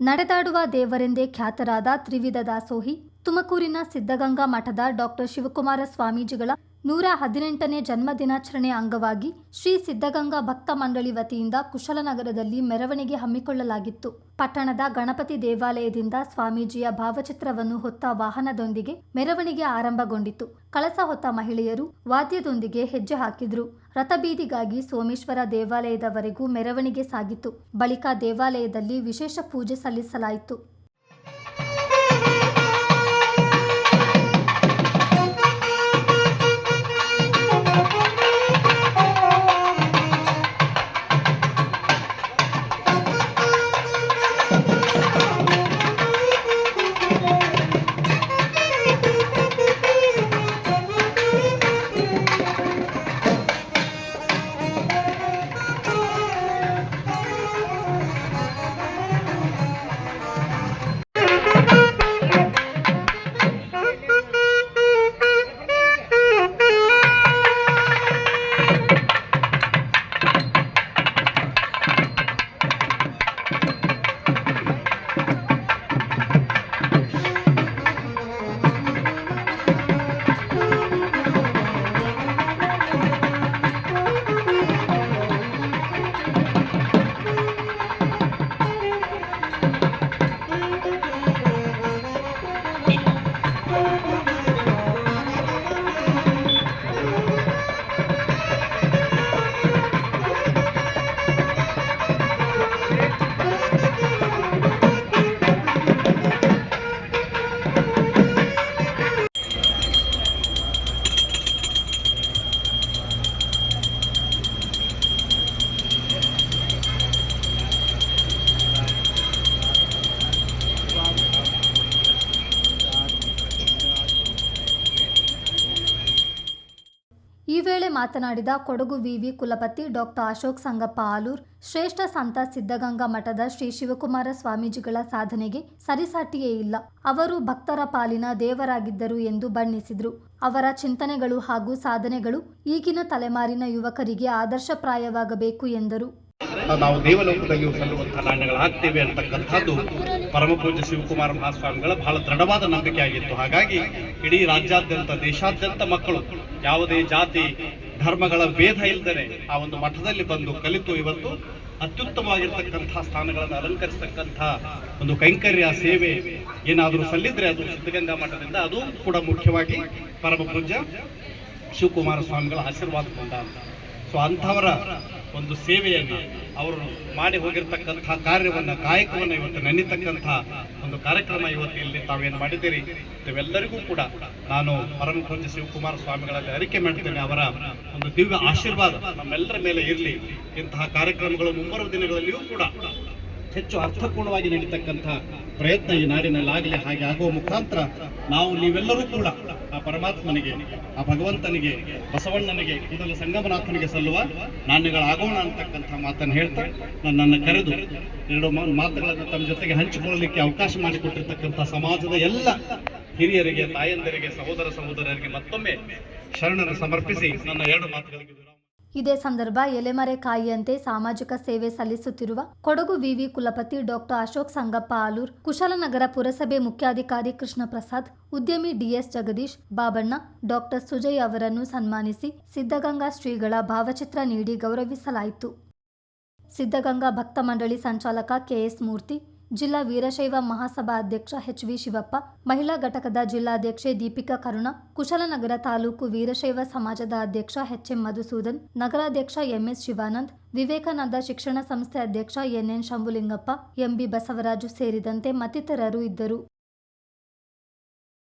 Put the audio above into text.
ನಡೆದಾಡುವ ದೇವರೆಂದೇ ಖ್ಯಾತರಾದ ತ್ರಿವಿಧ ದಾಸೋಹಿ ತುಮಕೂರಿನ ಸಿದ್ಧಗಂಗಾ ಮಠದ ಡಾಕ್ಟರ್ ಶಿವಕುಮಾರ ಸ್ವಾಮೀಜಿಗಳ ನೂರ ಹದಿನೆಂಟನೇ ಜನ್ಮ ದಿನಾಚರಣೆ ಅಂಗವಾಗಿ ಶ್ರೀ ಸಿದ್ಧಗಂಗಾ ಭಕ್ತ ಮಂಡಳಿ ವತಿಯಿಂದ ಕುಶಲನಗರದಲ್ಲಿ ಮೆರವಣಿಗೆ ಹಮ್ಮಿಕೊಳ್ಳಲಾಗಿತ್ತು. ಪಟ್ಟಣದ ಗಣಪತಿ ದೇವಾಲಯದಿಂದ ಸ್ವಾಮೀಜಿಯ ಭಾವಚಿತ್ರವನ್ನು ಹೊತ್ತ ವಾಹನದೊಂದಿಗೆ ಮೆರವಣಿಗೆ ಆರಂಭಗೊಂಡಿತು. ಕಳಸ ಹೊತ್ತ ಮಹಿಳೆಯರು ವಾದ್ಯದೊಂದಿಗೆ ಹೆಜ್ಜೆ ಹಾಕಿದ್ರು. ರಥಬೀದಿಗಾಗಿ ಸೋಮೇಶ್ವರ ದೇವಾಲಯದವರೆಗೂ ಮೆರವಣಿಗೆ ಸಾಗಿತು. ಬಳಿಕ ದೇವಾಲಯದಲ್ಲಿ ವಿಶೇಷ ಪೂಜೆ ಸಲ್ಲಿಸಲಾಯಿತು. ಈ ವೇಳೆ ಮಾತನಾಡಿದ ಕೊಡಗು ವಿವಿ ಕುಲಪತಿ ಡಾಕ್ಟರ್ ಅಶೋಕ್ ಸಂಗಪ್ಪ ಆಲೂರ್, ಶ್ರೇಷ್ಠ ಸಂತ ಸಿದ್ಧಗಂಗಾ ಮಠದ ಶ್ರೀ ಶಿವಕುಮಾರ ಸ್ವಾಮೀಜಿಗಳ ಸಾಧನೆಗೆ ಸರಿಸಾಟಿಯೇ ಇಲ್ಲ. ಅವರು ಭಕ್ತರ ಪಾಲಿನ ದೇವರಾಗಿದ್ದರು ಎಂದು ಬಣ್ಣಿಸಿದರು. ಅವರ ಚಿಂತನೆಗಳು ಹಾಗೂ ಸಾಧನೆಗಳು ಈಗಿನ ತಲೆಮಾರಿನ ಯುವಕರಿಗೆ ಆದರ್ಶಪ್ರಾಯವಾಗಬೇಕು ಎಂದರು. ನಾವು ನಾಣ್ಯಗಳಾಗ್ತೇವೆ ಅಂತಕ್ಕಂಥದ್ದು ಪರಮಪೂಜ್ಯ ಶಿವಕುಮಾರ ಮಹಾಸ್ವಾಮಿಗಳ ಬಹಳ ದೃಢವಾದ ನಂಬಿಕೆ ಆಗಿತ್ತು. ಹಾಗಾಗಿ ಇಡೀ ರಾಜ್ಯಾದ್ಯಂತ, ದೇಶಾದ್ಯಂತ ಮಕ್ಕಳು ಯಾವುದೇ ಜಾತಿ, ಧರ್ಮಗಳ ಭೇದ ಇಲ್ಲದೆ ಆ ಒಂದು ಮಠದಲ್ಲಿ ಬಂದು ಕಲಿತು ಇವತ್ತು ಅತ್ಯುತ್ತಮವಾಗಿರ್ತಕ್ಕಂಥ ಸ್ಥಾನಗಳನ್ನು ಅಲಂಕರಿಸ್ತಕ್ಕಂಥ ಒಂದು ಕೈಂಕರ್ಯ ಸೇವೆ ಏನಾದರೂ ಸಲ್ಲಿದ್ರೆ ಅದು ಸಿದ್ಧಗಂಗಾ ಮಠದಿಂದ, ಅದು ಕೂಡ ಮುಖ್ಯವಾಗಿ ಪರಮಪೂಜ್ಯ ಶಿವಕುಮಾರ ಸ್ವಾಮಿಗಳ ಆಶೀರ್ವಾದದಿಂದ ಸೊ ಅಂಥವರ ಒಂದು ಸೇವೆಯನ್ನ ಅವರು ಮಾಡಿ ಹೋಗಿರ್ತಕ್ಕಂಥ ಕಾರ್ಯವನ್ನ, ಕಾಯಕವನ್ನು ಇವತ್ತು ನೆನೀತಕ್ಕಂಥ ಒಂದು ಕಾರ್ಯಕ್ರಮ ಇವತ್ತು ಇಲ್ಲಿ ತಾವೇನು ಮಾಡಿದ್ದೀರಿ? ಇವೆಲ್ಲರಿಗೂ ಕೂಡ ನಾನು ಪರಮ ಪೂಜ್ಯ ಶಿವಕುಮಾರ ಸ್ವಾಮಿಗಳಲ್ಲಿ ಅರಿಕೆ ಮಾಡ್ತೇನೆ. ಅವರ ಒಂದು ದಿವ್ಯ ಆಶೀರ್ವಾದ ನಮ್ಮೆಲ್ಲರ ಮೇಲೆ ಇರಲಿ. ಇಂತಹ ಕಾರ್ಯಕ್ರಮಗಳು ಮುಂಬರುವ ದಿನಗಳಲ್ಲಿಯೂ ಕೂಡ ಹೆಚ್ಚು ಅರ್ಥಪೂರ್ಣವಾಗಿ ನಡೀತಕ್ಕಂಥ ಪ್ರಯತ್ನ ಈ ನಾಡಿನಲ್ಲಿ ಆಗಲಿ ಹಾಗೆ ಆಗುವ ಮುಖಾಂತರ ನಾವು ನೀವೆಲ್ಲರೂ ಕೂಡ ಆ ಪರಮಾತ್ಮನಿಗೆ, ಆ ಭಗವಂತನಿಗೆ, ಬಸವಣ್ಣನಿಗೆ, ಕೂಡಲ ಸಂಗಮನಾಥನಿಗೆ ಸಲ್ಲುವ ನಾಣ್ಯಗಳಾಗೋಣ ಅಂತಕ್ಕಂಥ ಮಾತನ್ನು ಹೇಳ್ತಾ ನನ್ನನ್ನು ಕರೆದು ಎರಡು ಮಾತುಗಳನ್ನು ತಮ್ಮ ಜೊತೆಗೆ ಹಂಚಿಕೊಳ್ಳಲಿಕ್ಕೆ ಅವಕಾಶ ಮಾಡಿಕೊಟ್ಟಿರ್ತಕ್ಕಂಥ ಸಮಾಜದ ಎಲ್ಲ ಹಿರಿಯರಿಗೆ, ತಾಯಂದಿರಿಗೆ, ಸಹೋದರ ಸಹೋದರರಿಗೆ ಮತ್ತೊಮ್ಮೆ ಶರಣರು ಸಮರ್ಪಿಸಿ ನನ್ನ ಎರಡು ಮಾತುಗಳಿಗೆ ಇದೇ ಸಂದರ್ಭ ಎಲೆಮರೆ ಕಾಯಿಯಂತೆ ಸಾಮಾಜಿಕ ಸೇವೆ ಸಲ್ಲಿಸುತ್ತಿರುವ ಕೊಡಗು ವಿವಿ ಕುಲಪತಿ ಡಾಕ್ಟರ್ ಅಶೋಕ್ ಸಂಗಪ್ಪ ಆಲೂರ್, ಕುಶಲನಗರ ಪುರಸಭೆ ಮುಖ್ಯಾಧಿಕಾರಿ ಕೃಷ್ಣ ಪ್ರಸಾದ್ ಉದ್ಯಮಿ ಡಿಎಸ್ ಜಗದೀಶ್ ಬಾಬಣ್ಣ, ಡಾಕ್ಟರ್ ಸುಜಯ್ ಅವರನ್ನು ಸನ್ಮಾನಿಸಿ ಸಿದ್ಧಗಂಗಾ ಶ್ರೀಗಳ ಭಾವಚಿತ್ರ ನೀಡಿ ಗೌರವಿಸಲಾಯಿತು. ಸಿದ್ಧಗಂಗಾ ಭಕ್ತ ಮಂಡಳಿ ಸಂಚಾಲಕ ಕೆಎಸ್ ಮೂರ್ತಿ ಜಿಲ್ಲಾ ವೀರಶೈವ ಮಹಾಸಭಾ ಅಧ್ಯಕ್ಷ ಎಚ್ ವಿ ಶಿವಪ್ಪ, ಮಹಿಳಾ ಘಟಕದ ಜಿಲ್ಲಾಧ್ಯಕ್ಷೆ ದೀಪಿಕಾ ಕರುಣ, ಕುಶಲನಗರ ತಾಲೂಕು ವೀರಶೈವ ಸಮಾಜದ ಅಧ್ಯಕ್ಷ ಎಚ್ ಎಂ ಮಧುಸೂದನ್, ನಗರಾಧ್ಯಕ್ಷ ಎಂಎಸ್ ಶಿವಾನಂದ್, ವಿವೇಕಾನಂದ ಶಿಕ್ಷಣ ಸಂಸ್ಥೆ ಅಧ್ಯಕ್ಷ ಎನ್ಎನ್ ಶಂಭುಲಿಂಗಪ್ಪ, ಎಂಬಿ ಬಸವರಾಜು ಸೇರಿದಂತೆ ಮತ್ತಿತರರು ಇದ್ದರು.